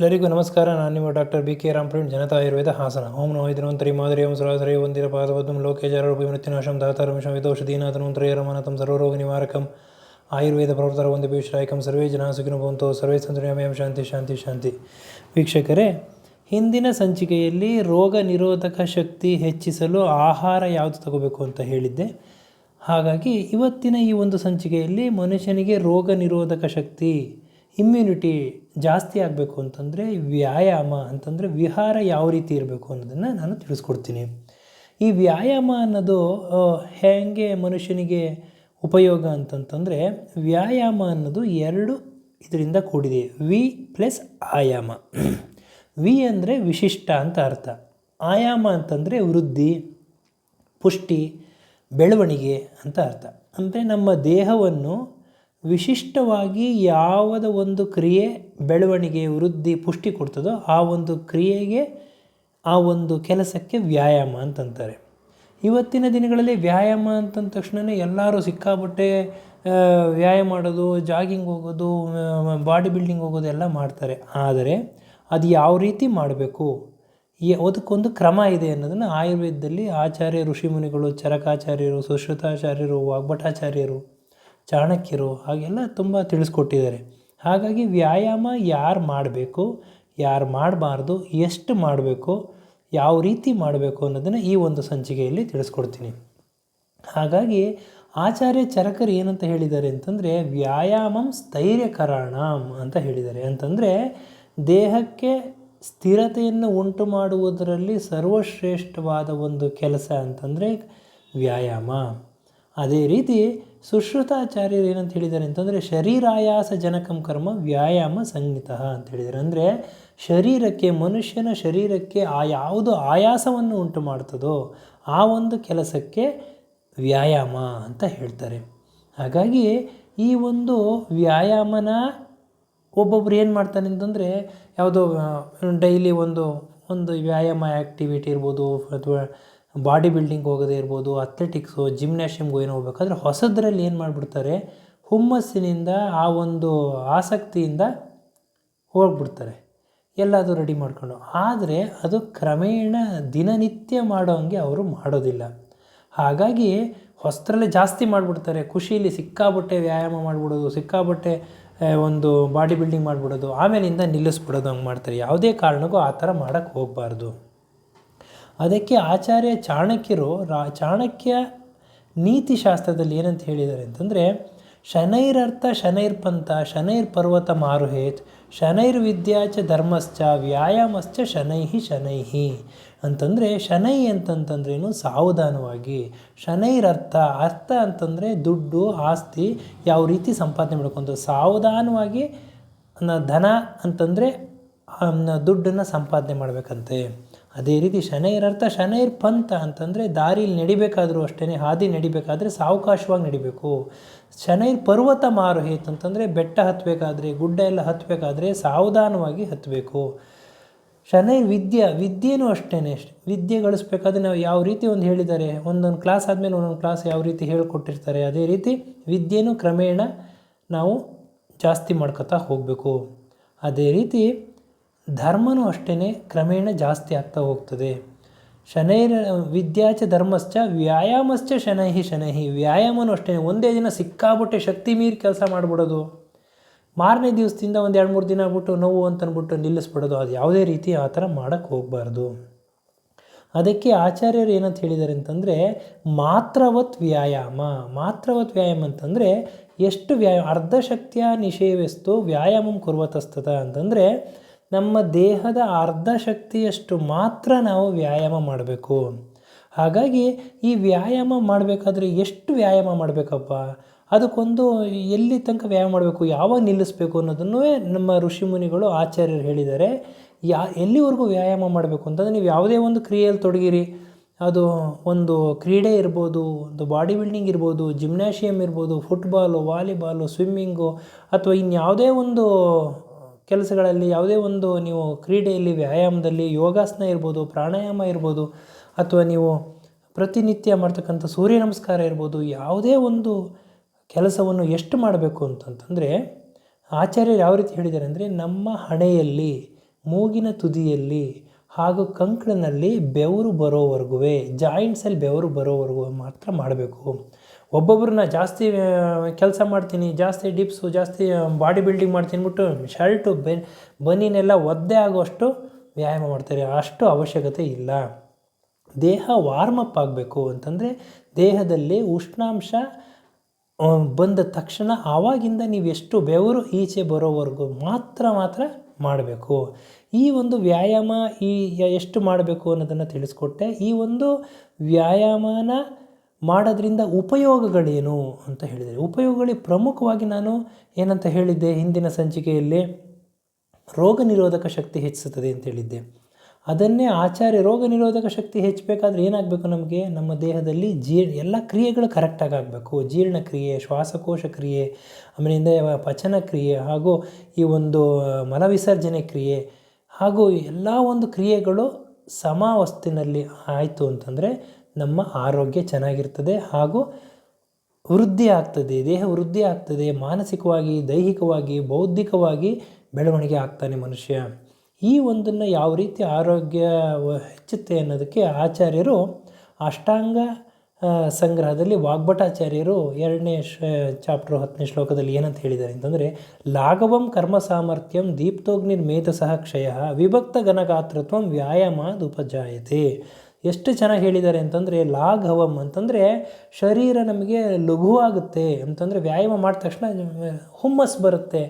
ಎಲ್ಲರಿಗೂ ನಮಸ್ಕಾರ. ನಾನು ನಿಮ್ಮ ಡಾಕ್ಟರ್ ಬಿ ಕೆ ರಾಮ್ಪ್ರೀಣ್ ಜನತಾ ಆಯುರ್ವೇದ ಹಾಸನ. ಓಂ ನೋ ಧನ್ವಂತರಿ ಮಾದರಿ ಓಂ ಸರಾಸರಿ ಒಂದಿರ ಪಾದಪದ್ಮಂ ಲೋಕೇಜಾರ ರೂಪಿ ಮೃತ್ಯುನಾಶಂ ಧಾತಾರಮಿಷಂ ವಿದೋಷಧೀನಾಥನಂತರಯರಮನತಂ ಸರ್ವರೋಗ ನಿವಾರಕಂ. ಆಯುರ್ವೇದ ಪ್ರವರ್ತರ ಒಂದು ಭೀಶ್ರಾಯಕಂ ಸರ್ವೇ ಜನ ಸುಖಿನ ಬಂತು ಸರ್ವೇ ಸಂತುರ್ಯಮಯಂ ಶಾಂತಿ ಶಾಂತಿ ಶಾಂತಿ. ವೀಕ್ಷಕರೇ, ಹಿಂದಿನ ಸಂಚಿಕೆಯಲ್ಲಿ ರೋಗ ನಿರೋಧಕ ಶಕ್ತಿ ಹೆಚ್ಚಿಸಲು ಆಹಾರ ಯಾವುದು ತಗೋಬೇಕು ಅಂತ ಹೇಳಿದ್ದೆ. ಹಾಗಾಗಿ ಇವತ್ತಿನ ಈ ಒಂದು ಸಂಚಿಕೆಯಲ್ಲಿ ಮನುಷ್ಯನಿಗೆ ರೋಗ ನಿರೋಧಕ ಶಕ್ತಿ ಇಮ್ಯುನಿಟಿ ಜಾಸ್ತಿ ಆಗಬೇಕು ಅಂತಂದರೆ ವ್ಯಾಯಾಮ, ಅಂತಂದರೆ ವಿಹಾರ ಯಾವ ರೀತಿ ಇರಬೇಕು ಅನ್ನೋದನ್ನು ನಾನು ತಿಳಿಸ್ಕೊಡ್ತೀನಿ. ಈ ವ್ಯಾಯಾಮ ಅನ್ನೋದು ಹೇಗೆ ಮನುಷ್ಯನಿಗೆ ಉಪಯೋಗ ಅಂತಂತಂದರೆ ವ್ಯಾಯಾಮ ಅನ್ನೋದು ಎರಡು ಇದರಿಂದ ಕೂಡಿದೆ. ವಿ ಪ್ಲಸ್ ಆಯಾಮ. ವಿ ಅಂದರೆ ವಿಶಿಷ್ಟ ಅಂತ ಅರ್ಥ. ಆಯಾಮ ಅಂತಂದರೆ ವೃದ್ಧಿ, ಪುಷ್ಟಿ, ಬೆಳವಣಿಗೆ ಅಂತ ಅರ್ಥ. ಅಂದರೆ ನಮ್ಮ ದೇಹವನ್ನು ವಿಶಿಷ್ಟವಾಗಿ ಯಾವುದ ಒಂದು ಕ್ರಿಯೆ ಬೆಳವಣಿಗೆ ವೃದ್ಧಿ ಪುಷ್ಟಿ ಕೊಡ್ತದೋ ಆ ಒಂದು ಕ್ರಿಯೆಗೆ ಆ ಒಂದು ಕೆಲಸಕ್ಕೆ ವ್ಯಾಯಾಮ ಅಂತಂತಾರೆ. ಇವತ್ತಿನ ದಿನಗಳಲ್ಲಿ ವ್ಯಾಯಾಮ ಅಂತಂದ ತಕ್ಷಣವೇ ಎಲ್ಲರೂ ಸಿಕ್ಕಾಪಟ್ಟೆ ವ್ಯಾಯಾಮ ಮಾಡೋದು, ಜಾಗಿಂಗ್ ಹೋಗೋದು ಬಾಡಿ ಬಿಲ್ಡಿಂಗ್ ಹೋಗೋದು ಎಲ್ಲ ಮಾಡ್ತಾರೆ. ಆದರೆ ಅದು ಯಾವ ರೀತಿ ಮಾಡಬೇಕು? ಅದಕ್ಕೊಂದು ಕ್ರಮ ಇದೆ ಅನ್ನೋದನ್ನು ಆಯುರ್ವೇದದಲ್ಲಿ ಆಚಾರ್ಯ ಋಷಿಮುನಿಗಳು, ಚರಕಾಚಾರ್ಯರು, ಸುಶ್ರುತಾಚಾರ್ಯರು, ವಾಗ್ಭಟಾಚಾರ್ಯರು ಚಾಣಕ್ಯರು ಹಾಗೆಲ್ಲ ತುಂಬ ತಿಳಿಸ್ಕೊಟ್ಟಿದ್ದಾರೆ. ಹಾಗಾಗಿ ವ್ಯಾಯಾಮ ಯಾರು ಮಾಡಬೇಕು, ಯಾರು ಮಾಡಬಾರ್ದು, ಎಷ್ಟು ಮಾಡಬೇಕು, ಯಾವ ರೀತಿ ಮಾಡಬೇಕು ಅನ್ನೋದನ್ನು ಈ ಒಂದು ಸಂಚಿಕೆಯಲ್ಲಿ ತಿಳಿಸ್ಕೊಡ್ತೀನಿ. ಹಾಗಾಗಿ ಆಚಾರ್ಯ ಚರಕರು ಏನಂತ ಹೇಳಿದ್ದಾರೆ ಅಂತಂದರೆ, ವ್ಯಾಯಾಮಂ ಸ್ಥೈರ್ಯಕರಣಂ ಅಂತ ಹೇಳಿದ್ದಾರೆ. ಅಂತಂದರೆ, ದೇಹಕ್ಕೆ ಸ್ಥಿರತೆಯನ್ನು ಉಂಟು ಮಾಡುವುದರಲ್ಲಿ ಸರ್ವಶ್ರೇಷ್ಠವಾದ ಒಂದು ಕೆಲಸ ಅಂತಂದರೆ ವ್ಯಾಯಾಮ. ಅದೇ ರೀತಿ ಸುಶ್ರುತಾಚಾರ್ಯರು ಏನಂತ ಹೇಳಿದ್ದಾರೆ ಅಂತಂದರೆ ಶರೀರಾಯಾಸ ಜನಕಂ ಕರ್ಮ ವ್ಯಾಯಾಮ ಸಂಹಿತ ಅಂತ ಹೇಳಿದ್ದಾರೆ. ಅಂದರೆ ಶರೀರಕ್ಕೆ, ಮನುಷ್ಯನ ಶರೀರಕ್ಕೆ ಆ ಯಾವುದು ಆಯಾಸವನ್ನು ಉಂಟು ಮಾಡ್ತದೋ ಆ ಒಂದು ಕೆಲಸಕ್ಕೆ ವ್ಯಾಯಾಮ ಅಂತ ಹೇಳ್ತಾರೆ. ಹಾಗಾಗಿ ಈ ಒಂದು ವ್ಯಾಯಾಮನ ಒಬ್ಬೊಬ್ರು ಏನು ಮಾಡ್ತಾನೆ ಅಂತಂದರೆ ಯಾವುದೋ ಡೈಲಿ ಒಂದು ಒಂದು ವ್ಯಾಯಾಮ ಆ್ಯಕ್ಟಿವಿಟಿ ಇರ್ಬೋದು ಅಥವಾ ಬಾಡಿ ಬಿಲ್ಡಿಂಗ್ ಹೋಗೋದೇ ಇರ್ಬೋದು ಅಥ್ಲೆಟಿಕ್ಸು ಜಿಮ್ನಾಶಿಯಮ್ಗೆ ಏನು ಹೋಗ್ಬೇಕಾದ್ರೆ ಹೊಸದರಲ್ಲಿ ಏನು ಮಾಡಿಬಿಡ್ತಾರೆ, ಹುಮ್ಮಸ್ಸಿನಿಂದ ಆ ಒಂದು ಆಸಕ್ತಿಯಿಂದ ಹೋಗ್ಬಿಡ್ತಾರೆ. ಎಲ್ಲಾದರೂ ರೆಡಿ ಮಾಡಿಕೊಂಡು. ಆದರೆ ಅದು ಕ್ರಮೇಣ ದಿನನಿತ್ಯ ಮಾಡೋಂಗೆ ಅವರು ಮಾಡೋದಿಲ್ಲ. ಹಾಗಾಗಿ ಹೊಸದ್ರಲ್ಲೇ ಜಾಸ್ತಿ ಮಾಡಿಬಿಡ್ತಾರೆ. ಖುಷಿಯಲ್ಲಿ ಸಿಕ್ಕಾಬಟ್ಟೆ ವ್ಯಾಯಾಮ ಮಾಡಿಬಿಡೋದು, ಸಿಕ್ಕಾಬಟ್ಟೆ ಒಂದು ಬಾಡಿ ಬಿಲ್ಡಿಂಗ್ ಮಾಡಿಬಿಡೋದು, ಆಮೇಲಿಂದ ನಿಲ್ಲಿಸ್ಬಿಡೋದು ಹಂಗೆ ಮಾಡ್ತಾರೆ. ಯಾವುದೇ ಕಾರಣಕ್ಕೂ ಆ ಥರ ಮಾಡೋಕ್ಕೆ ಹೋಗಬಾರ್ದು. ಅದಕ್ಕೆ ಆಚಾರ್ಯ ಚಾಣಕ್ಯರು ರಾ, ಚಾಣಕ್ಯ ನೀತಿಶಾಸ್ತ್ರದಲ್ಲಿ ಏನಂತ ಹೇಳಿದ್ದಾರೆ ಅಂತಂದರೆ, ಶನೈರರ್ಥ ಶನೈರ್ಪಂಥ ಶನೈರ್ ಪರ್ವತ ಮಾರುಹೇತ್ ಶನೈರ್ ವಿದ್ಯಾಚ ಧರ್ಮಶ್ಚ ವ್ಯಾಯಾಮಶ್ಚ ಶನೈಹಿ ಶನೈಹಿ ಅಂತಂದರೆ, ಶನೈ ಅಂತಂತಂದ್ರೇನು ಸಾವಧಾನವಾಗಿ. ಶನೈರರ್ಥ, ಅರ್ಥ ಅಂತಂದರೆ ದುಡ್ಡು, ಆಸ್ತಿ, ಯಾವ ರೀತಿ ಸಂಪಾದನೆ ಮಾಡ್ಕೊಂಡು ಸಾವಧಾನವಾಗಿ ಧನ ಅಂತಂದರೆ ದುಡ್ಡನ್ನು ಸಂಪಾದನೆ ಮಾಡಬೇಕಂತೆ. ಅದೇ ರೀತಿ ಶನೈರರ್ಥ ಶನೈರ್ ಪಂಥ ಅಂತಂದರೆ ದಾರಿಲಿ ನಡಿಬೇಕಾದರೂ ಅಷ್ಟೇ ಹಾದಿ ನಡಿಬೇಕಾದ್ರೆ ಸಾವಕಾಶವಾಗಿ ನಡಿಬೇಕು. ಶನೈರ್ ಪರ್ವತ ಮಾರುಹೇತ್ ಅಂತಂದರೆ ಬೆಟ್ಟ ಹತ್ತಬೇಕಾದ್ರೆ ಗುಡ್ಡ ಎಲ್ಲ ಹತ್ತಬೇಕಾದ್ರೆ ಸಾವಧಾನವಾಗಿ ಹತ್ತಬೇಕು ಶನೈರ್ ವಿದ್ಯೆ, ವಿದ್ಯೆನೂ ಅಷ್ಟೇ ವಿದ್ಯೆ ಗಳಿಸ್ಬೇಕಾದ್ರೆ ನಾವು ಯಾವ ರೀತಿ ಒಂದು ಹೇಳಿದ್ದಾರೆ, ಒಂದೊಂದು ಕ್ಲಾಸ್ ಆದಮೇಲೆ ಒಂದೊಂದು ಕ್ಲಾಸ್ ಯಾವ ರೀತಿ ಹೇಳಿಕೊಟ್ಟಿರ್ತಾರೆ, ಅದೇ ರೀತಿ ವಿದ್ಯೆನೂ ಕ್ರಮೇಣ ನಾವು ಜಾಸ್ತಿ ಮಾಡ್ಕೋತಾ ಹೋಗಬೇಕು. ಅದೇ ರೀತಿ ಧರ್ಮನೂ ಅಷ್ಟೇ ಕ್ರಮೇಣ ಜಾಸ್ತಿ ಆಗ್ತಾ ಹೋಗ್ತದೆ. ಶನೈರ ವಿದ್ಯಾಚ ಧರ್ಮಶ್ಚ ವ್ಯಾಯಾಮಶ್ಚ ಶನೈಹಿ ಶನೈಹಿ. ವ್ಯಾಯಾಮನೂ ಅಷ್ಟೇ ಒಂದೇ ದಿನ ಸಿಕ್ಕಾಬಿಟ್ಟೆ ಶಕ್ತಿ ಮೀರಿ ಕೆಲಸ ಮಾಡಿಬಿಡೋದು. ಮಾರನೇ ದಿವಸದಿಂದ ಒಂದು ಎರಡು ಮೂರು ದಿನ ಬಿಟ್ಟು ನೋವು ಅಂತ ಅಂದ್ಬಿಟ್ಟು ನಿಲ್ಲಿಸ್ಬಿಡೋದು. ಅದು ಯಾವುದೇ ರೀತಿ ಆ ಥರ ಮಾಡೋಕ್ಕೆ ಹೋಗಬಾರ್ದು. ಅದಕ್ಕೆ ಆಚಾರ್ಯರು ಏನಂತ ಹೇಳಿದ್ದಾರೆ ಅಂತಂದರೆ, ಮಾತ್ರವತ್ ವ್ಯಾಯಾಮ. ಮಾತ್ರವತ್ ವ್ಯಾಯಾಮ ಅಂತಂದರೆ, ಎಷ್ಟು ವ್ಯಾಯಾಮ, ಅರ್ಧಶಕ್ತಿಯ ನಿಷೇವೆಸ್ತು ವ್ಯಾಯಾಮಂ ಕುರ್ವತಸ್ತತ ಅಂತಂದರೆ ನಮ್ಮ ದೇಹದ ಅರ್ಧ ಶಕ್ತಿಯಷ್ಟು ಮಾತ್ರ ನಾವು ವ್ಯಾಯಾಮ ಮಾಡಬೇಕು. ಹಾಗಾಗಿ ಈ ವ್ಯಾಯಾಮ ಮಾಡಬೇಕಾದ್ರೆ ಎಷ್ಟು ವ್ಯಾಯಾಮ ಮಾಡಬೇಕಪ್ಪ? ಅದಕ್ಕೊಂದು ಎಲ್ಲಿ ತನಕ ವ್ಯಾಯಾಮ ಮಾಡಬೇಕು, ಯಾವಾಗ ನಿಲ್ಲಿಸಬೇಕು ಅನ್ನೋದನ್ನು ನಮ್ಮ ಋಷಿಮುನಿಗಳು ಆಚಾರ್ಯರು ಹೇಳಿದ್ದಾರೆ. ಯಾ, ಎಲ್ಲಿವರೆಗೂ ವ್ಯಾಯಾಮ ಮಾಡಬೇಕು ಅಂತಂದರೆ ನೀವು ಯಾವುದೇ ಒಂದು ಕ್ರಿಯೆಯಲ್ಲಿ ತೊಡಗಿರಿ. ಅದು ಒಂದು ಕ್ರೀಡೆ ಇರ್ಬೋದು, ಒಂದು ಬಾಡಿ ಬಿಲ್ಡಿಂಗ್ ಇರ್ಬೋದು ಜಿಮ್ನಾಶಿಯಮ್ ಇರ್ಬೋದು, ಫುಟ್ಬಾಲು, ವಾಲಿಬಾಲು, ಸ್ವಿಮ್ಮಿಂಗು, ಅಥವಾ ಇನ್ಯಾವುದೇ ಒಂದು ಕೆಲಸಗಳಲ್ಲಿ ಯಾವುದೇ ಒಂದು ನೀವು ಕ್ರೀಡೆಯಲ್ಲಿ ವ್ಯಾಯಾಮದಲ್ಲಿ ಯೋಗಾಸನ ಇರ್ಬೋದು, ಪ್ರಾಣಾಯಾಮ ಇರ್ಬೋದು, ಅಥವಾ ನೀವು ಪ್ರತಿನಿತ್ಯ ಮಾಡ್ತಕ್ಕಂಥ ಸೂರ್ಯ ನಮಸ್ಕಾರ ಇರ್ಬೋದು, ಯಾವುದೇ ಒಂದು ಕೆಲಸವನ್ನು ಎಷ್ಟು ಮಾಡಬೇಕು ಅಂತಂತಂದರೆ ಆಚಾರ್ಯರು ಯಾವ ರೀತಿ ಹೇಳಿದ್ದಾರೆ ಅಂದರೆ, ನಮ್ಮ ಹಣೆಯಲ್ಲಿ, ಮೂಗಿನ ತುದಿಯಲ್ಲಿ ಹಾಗೂ ಕಂಕಣನಲ್ಲಿ ಬೆವರು ಬರೋವರೆಗೂ ಜಾಯಿಂಟ್ಸಲ್ಲಿ ಬೆವರು ಬರೋವರೆಗೂ ಮಾತ್ರ ಮಾಡಬೇಕು. ಒಬ್ಬೊಬ್ಬರನ್ನ ಜಾಸ್ತಿ ಕೆಲಸ ಮಾಡ್ತೀನಿ, ಜಾಸ್ತಿ ಡಿಪ್ಸು ಜಾಸ್ತಿ ಬಾಡಿ ಬಿಲ್ಡಿಂಗ್ ಮಾಡ್ತೀನಿ ಬಿಟ್ಟು ಶರ್ಟು, ಬೆ, ಬನೀನೆಲ್ಲ ಒದ್ದೆ ಆಗುವಷ್ಟು ವ್ಯಾಯಾಮ ಮಾಡ್ತಾರೆ. ಅಷ್ಟು ಅವಶ್ಯಕತೆ ಇಲ್ಲ. ದೇಹ ವಾರ್ಮಪ್ ಆಗಬೇಕು ಅಂತಂದರೆ ದೇಹದಲ್ಲಿ ಉಷ್ಣಾಂಶ ಬಂದ ತಕ್ಷಣ ಆವಾಗಿಂದ ನೀವು ಎಷ್ಟು ಬೆವರು ಈಚೆ ಬರೋವರೆಗೂ ಮಾತ್ರ ಮಾತ್ರ ಮಾಡಬೇಕು. ಈ ಒಂದು ವ್ಯಾಯಾಮ ಈ, ಎಷ್ಟು ಮಾಡಬೇಕು ಅನ್ನೋದನ್ನು ತಿಳಿಸ್ಕೊಟ್ಟೆ. ಈ ಒಂದು ವ್ಯಾಯಾಮನ ಮಾಡೋದ್ರಿಂದ ಉಪಯೋಗಗಳೇನು ಅಂತ ಹೇಳಿದರೆ, ಉಪಯೋಗಗಳೇ ಪ್ರಮುಖವಾಗಿ ನಾನು ಏನಂತ ಹೇಳಿದ್ದೆ, ಹಿಂದಿನ ಸಂಚಿಕೆಯಲ್ಲಿ ರೋಗ ನಿರೋಧಕ ಶಕ್ತಿ ಹೆಚ್ಚಿಸುತ್ತದೆ ಅಂತ ಹೇಳಿದ್ದೆ. ಅದನ್ನೇ ಆಚಾರ್ಯ ರೋಗ ನಿರೋಧಕ ಶಕ್ತಿ ಹೆಚ್ಚಬೇಕಾದ್ರೆ ಏನಾಗಬೇಕು ನಮಗೆ? ನಮ್ಮ ದೇಹದಲ್ಲಿ ಜೀರ್ಣ, ಎಲ್ಲ ಕ್ರಿಯೆಗಳು ಕರೆಕ್ಟಾಗಿ ಆಗಬೇಕು. ಜೀರ್ಣಕ್ರಿಯೆ ಶ್ವಾಸಕೋಶ ಕ್ರಿಯೆ ಆಮೇಲಿಂದ ಪಚನ ಕ್ರಿಯೆ, ಹಾಗೂ ಈ ಒಂದು ಮಲವಿಸರ್ಜನೆ ಕ್ರಿಯೆ, ಹಾಗೂ ಎಲ್ಲ ಒಂದು ಕ್ರಿಯೆಗಳು ಸಮಾವಸ್ತಿನಲ್ಲಿ ಆಯಿತು ಅಂತಂದರೆ ನಮ್ಮ ಆರೋಗ್ಯ ಚೆನ್ನಾಗಿರ್ತದೆ ಹಾಗೂ ವೃದ್ಧಿ ಆಗ್ತದೆ, ದೇಹ ವೃದ್ಧಿ ಆಗ್ತದೆ, ಮಾನಸಿಕವಾಗಿ, ದೈಹಿಕವಾಗಿ, ಬೌದ್ಧಿಕವಾಗಿ ಬೆಳವಣಿಗೆ ಆಗ್ತಾನೆ ಮನುಷ್ಯ. ಈ ಒಂದನ್ನು ಯಾವ ರೀತಿ ಆರೋಗ್ಯ ಹೆಚ್ಚುತ್ತೆ ಅನ್ನೋದಕ್ಕೆ ಆಚಾರ್ಯರು ಅಷ್ಟಾಂಗ ಸಂಗ್ರಹದಲ್ಲಿ ವಾಗ್ಭಟಾಚಾರ್ಯರು ಎರಡನೇ ಶ, ಚಾಪ್ಟರ್ ಹತ್ತನೇ ಶ್ಲೋಕದಲ್ಲಿ ಏನಂತ ಹೇಳಿದ್ದಾರೆ ಅಂತಂದರೆ, ಲಾಘವಂ ಕರ್ಮ ಸಾಮರ್ಥ್ಯಂ ದೀಪ್ತೋಗ್ನಿರ್ಮೇಧಸಃ ಕ್ಷಯ, ವಿಭಕ್ತ ಘನಗಾತ್ರತ್ವಂ ವ್ಯಾಯಾಮ ಉಪಜಾಯತೆ ಎಷ್ಟು ಚೆನ್ನಾಗಿ ಹೇಳಿದ್ದಾರೆ ಅಂತಂದರೆ ಲಾಘವಂ ಅಂತಂದರೆ ಶರೀರ ನಮಗೆ ಲಘುವಾಗುತ್ತೆ ಅಂತಂದರೆ ವ್ಯಾಯಾಮ ಮಾಡಿದ ತಕ್ಷಣ ಹುಮ್ಮಸ್ ಬರುತ್ತೆ.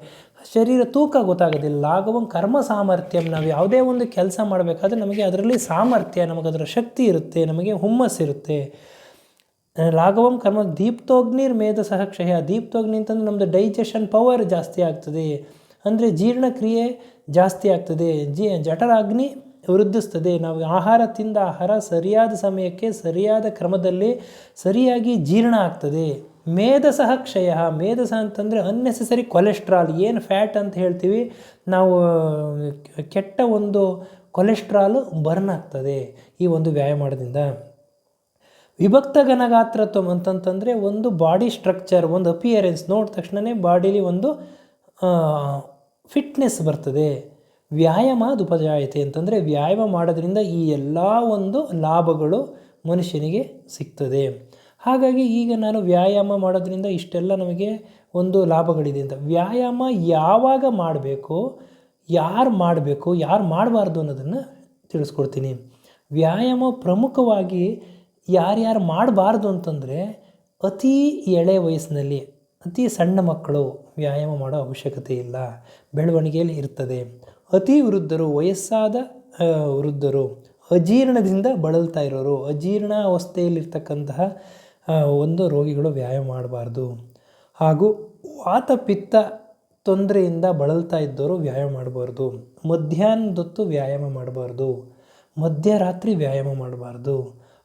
ಶರೀರ ತೂಕ ಗೊತ್ತಾಗೋದಿಲ್ಲ. ಲಾಘವಂ ಕರ್ಮ ಸಾಮರ್ಥ್ಯಂ. ನಾವು ಯಾವುದೇ ಒಂದು ಕೆಲಸ ಮಾಡಬೇಕಾದ್ರೆ ನಮಗೆ ಅದರಲ್ಲಿ ಸಾಮರ್ಥ್ಯ, ನಮಗೆ ಅದರ ಶಕ್ತಿ ಇರುತ್ತೆ, ನಮಗೆ ಹುಮ್ಮಸ್ ಇರುತ್ತೆ. ಲಾಘವಂ ಕರ್ಮ ದೀಪ್ತೋಗ್ನಿರ್ ಮೇಧಸಃ ಕ್ಷಯ. ದೀಪ್ತೋಗ್ನಿ ಅಂತಂದ್ರೆ ನಮ್ಮದು ಡೈಜೆಷನ್ ಪವರ್ ಜಾಸ್ತಿ ಆಗ್ತದೆ. ಅಂದರೆ ಜೀರ್ಣಕ್ರಿಯೆ ಜಾಸ್ತಿ ಆಗ್ತದೆ. ಜಿ ಜಠರಾಗ್ನಿ ವೃದ್ಧಿಸ್ತದೆ ನಾವು ಆಹಾರ ತಿಂದ ಆಹಾರ ಸರಿಯಾದ ಸಮಯಕ್ಕೆ ಸರಿಯಾದ ಕ್ರಮದಲ್ಲಿ ಸರಿಯಾಗಿ ಜೀರ್ಣ ಆಗ್ತದೆ. ಮೇಧಸಃ ಕ್ಷಯ ಮೇಧಸ ಅಂತಂದರೆ ಅನ್ನೆಸೆಸರಿ ಕೊಲೆಸ್ಟ್ರಾಲ್ ಏನು ಫ್ಯಾಟ್ ಅಂತ ಹೇಳ್ತೀವಿ, ನಾವು ಕೆಟ್ಟ ಒಂದು ಕೊಲೆಸ್ಟ್ರಾಲು ಬರ್ನ್ ಆಗ್ತದೆ ಈ ಒಂದು ವ್ಯಾಯಾಮದಿಂದ. ವಿಭಕ್ತ ಘನಗಾತ್ರತ್ವ ಅಂತಂತಂದರೆ ಒಂದು ಬಾಡಿ ಸ್ಟ್ರಕ್ಚರ್ ಒಂದು ಅಪಿಯರೆನ್ಸ್ ನೋಡಿದ ತಕ್ಷಣವೇ ಬಾಡಿಲಿ ಒಂದು ಫಿಟ್ನೆಸ್ ಬರ್ತದೆ. ವ್ಯಾಯಾಮ ಉಪಜಾಯತೆ ಅಂತಂದರೆ ವ್ಯಾಯಾಮ ಮಾಡೋದ್ರಿಂದ ಈ ಎಲ್ಲ ಒಂದು ಲಾಭಗಳು ಮನುಷ್ಯನಿಗೆ ಸಿಗ್ತದೆ. ಹಾಗಾಗಿ ಈಗ ನಾನು ವ್ಯಾಯಾಮ ಮಾಡೋದ್ರಿಂದ ಇಷ್ಟೆಲ್ಲ ನಮಗೆ ಒಂದು ಲಾಭಗಳಿದೆ ಅಂತ. ವ್ಯಾಯಾಮ ಯಾವಾಗ ಮಾಡಬೇಕು, ಯಾರು ಮಾಡಬೇಕು, ಯಾರು ಮಾಡಬಾರ್ದು ಅನ್ನೋದನ್ನು ತಿಳಿಸ್ಕೊಡ್ತೀನಿ. ವ್ಯಾಯಾಮ ಪ್ರಮುಖವಾಗಿ ಯಾರ್ಯಾರು ಮಾಡಬಾರ್ದು ಅಂತಂದರೆ ಅತಿ ಎಳೆ ವಯಸ್ಸಿನಲ್ಲಿ ಅತಿ ಸಣ್ಣ ಮಕ್ಕಳು ವ್ಯಾಯಾಮ ಮಾಡೋ ಅವಶ್ಯಕತೆ ಇಲ್ಲ. ಬೆಳವಣಿಗೆಯಲ್ಲಿ ಇರ್ತದೆ. ಅತಿ ವೃದ್ಧರು ವಯಸ್ಸಾದ ವೃದ್ಧರು ಅಜೀರ್ಣದಿಂದ ಬಳಲ್ತಾ ಇರೋರು ಅಜೀರ್ಣ ಅವಸ್ಥೆಯಲ್ಲಿರ್ತಕ್ಕಂತಹ ಆ, ಒಂದು ರೋಗಿಗಳು ವ್ಯಾಯಾಮ ಮಾಡಬಾರ್ದು. ಹಾಗೂ ವಾತ ಪಿತ್ತ ತೊಂದರೆಯಿಂದ ಬಳಲ್ತಾ ಇದ್ದವರು ವ್ಯಾಯಾಮ ಮಾಡಬಾರ್ದು. ಮಧ್ಯಾಹ್ನದೊತ್ತು ವ್ಯಾಯಾಮ ಮಾಡಬಾರ್ದು. ಮಧ್ಯರಾತ್ರಿ ವ್ಯಾಯಾಮ ಮಾಡಬಾರ್ದು.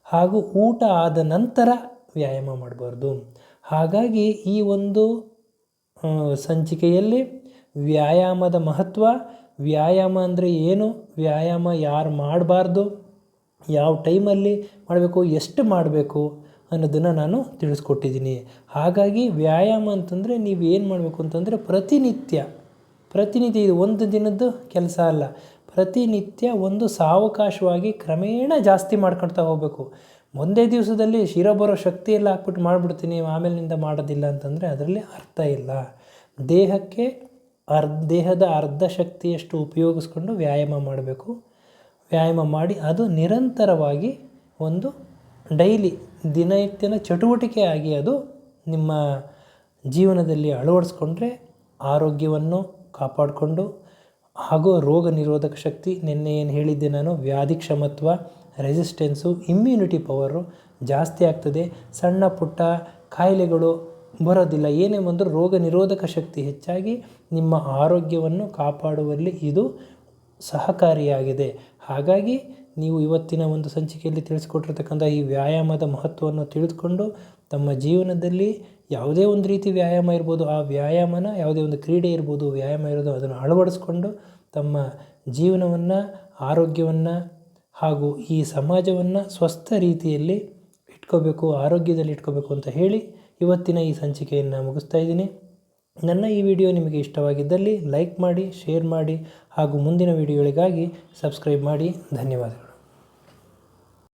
ಹಾಗೂ ಊಟ ಆದ ನಂತರ ವ್ಯಾಯಾಮ ಮಾಡಬಾರ್ದು. ಹಾಗಾಗಿ ಈ ಒಂದು ಸಂಚಿಕೆಯಲ್ಲಿ ವ್ಯಾಯಾಮದ ಮಹತ್ವ ವ್ಯಾಯಾಮ ಅಂದರೆ ಏನು? ವ್ಯಾಯಾಮ ಯಾರು ಮಾಡಬಾರ್ದು? ಯಾವ ಟೈಮಲ್ಲಿ ಮಾಡಬೇಕು? ಎಷ್ಟು ಮಾಡಬೇಕು? ಅನ್ನೋದನ್ನು ನಾನು ತಿಳಿಸ್ಕೊಟ್ಟಿದ್ದೀನಿ. ಹಾಗಾಗಿ ವ್ಯಾಯಾಮ ಅಂತಂದರೆ ನೀವು ಏನು ಮಾಡಬೇಕು ಅಂತಂದರೆ ಪ್ರತಿನಿತ್ಯ ಪ್ರತಿನಿತ್ಯ ಇದು ಒಂದು ದಿನದ್ದು ಕೆಲಸ ಅಲ್ಲ. ಪ್ರತಿನಿತ್ಯ ಒಂದು ಸಾವಕಾಶವಾಗಿ ಕ್ರಮೇಣ ಜಾಸ್ತಿ ಮಾಡ್ಕೊಳ್ತಾ ಹೋಗಬೇಕು. ಒಂದೇ ದಿವಸದಲ್ಲಿ ಶಿರ ಬರೋ ಶಕ್ತಿ ಎಲ್ಲ ಹಾಕ್ಬಿಟ್ಟು ಮಾಡಿಬಿಡ್ತೀನಿ ಆಮೇಲಿನಿಂದ ಮಾಡೋದಿಲ್ಲ ಅಂತಂದರೆ ಅದರಲ್ಲಿ ಅರ್ಥ ಇಲ್ಲ. ದೇಹಕ್ಕೆ ಅರ್ಧ, ದೇಹದ ಅರ್ಧ ಶಕ್ತಿಯಷ್ಟು ಉಪಯೋಗಿಸ್ಕೊಂಡು ವ್ಯಾಯಾಮ ಮಾಡಬೇಕು. ವ್ಯಾಯಾಮ ಮಾಡಿ ಅದು ನಿರಂತರವಾಗಿ ಒಂದು ಡೈಲಿ ದಿನನಿತ್ಯನ ಚಟುವಟಿಕೆ ಆಗಿ ಅದು ನಿಮ್ಮ ಜೀವನದಲ್ಲಿ ಅಳವಡಿಸ್ಕೊಂಡ್ರೆ ಆರೋಗ್ಯವನ್ನು ಕಾಪಾಡಿಕೊಂಡು ಹಾಗೂ ರೋಗ ನಿರೋಧಕ ಶಕ್ತಿ, ನಿನ್ನೆ ಏನು ಹೇಳಿದ್ದೆ ನಾನು ವ್ಯಾಧಿ ಕ್ಷಮತ್ವ ರೆಸಿಸ್ಟೆನ್ಸು ಇಮ್ಯುನಿಟಿ ಪವರು ಜಾಸ್ತಿ ಆಗ್ತದೆ. ಸಣ್ಣ ಪುಟ್ಟ ಕಾಯಿಲೆಗಳು ಬರೋದಿಲ್ಲ. ಏನೇ ಬಂದರೂ ರೋಗ ನಿರೋಧಕ ಶಕ್ತಿ ಹೆಚ್ಚಾಗಿ ನಿಮ್ಮ ಆರೋಗ್ಯವನ್ನು ಕಾಪಾಡುವಲ್ಲಿ ಇದು ಸಹಕಾರಿಯಾಗಿದೆ. ಹಾಗಾಗಿ ನೀವು ಇವತ್ತಿನ ಒಂದು ಸಂಚಿಕೆಯಲ್ಲಿ ತಿಳಿಸ್ಕೊಟ್ಟಿರ್ತಕ್ಕಂಥ ಈ ವ್ಯಾಯಾಮದ ಮಹತ್ವವನ್ನು ತಿಳಿದುಕೊಂಡು ತಮ್ಮ ಜೀವನದಲ್ಲಿ ಯಾವುದೇ ಒಂದು ರೀತಿ ವ್ಯಾಯಾಮ ಇರ್ಬೋದು, ಆ ವ್ಯಾಯಾಮನ ಯಾವುದೇ ಒಂದು ಕ್ರೀಡೆ ಇರ್ಬೋದು, ವ್ಯಾಯಾಮ ಇರೋದು ಅದನ್ನು ಅಳವಡಿಸ್ಕೊಂಡು ತಮ್ಮ ಜೀವನವನ್ನು, ಆರೋಗ್ಯವನ್ನು ಹಾಗೂ ಈ ಸಮಾಜವನ್ನು ಸ್ವಸ್ಥ ರೀತಿಯಲ್ಲಿ ಇಟ್ಕೋಬೇಕು, ಆರೋಗ್ಯದಲ್ಲಿ ಇಟ್ಕೋಬೇಕು ಅಂತ ಹೇಳಿ ಇವತ್ತಿನ ಈ ಸಂಚಿಕೆಯನ್ನು ಮುಗಿಸ್ತಾ ಇದ್ದೀನಿ. ನನ್ನ ಈ ವಿಡಿಯೋ ನಿಮಗೆ ಇಷ್ಟವಾಗಿದ್ದಲ್ಲಿ ಲೈಕ್ ಮಾಡಿ, ಶೇರ್ ಮಾಡಿ ಹಾಗೂ ಮುಂದಿನ ವಿಡಿಯೋಗಳಿಗಾಗಿ ಸಬ್ಸ್ಕ್ರೈಬ್ ಮಾಡಿ. ಧನ್ಯವಾದಗಳು.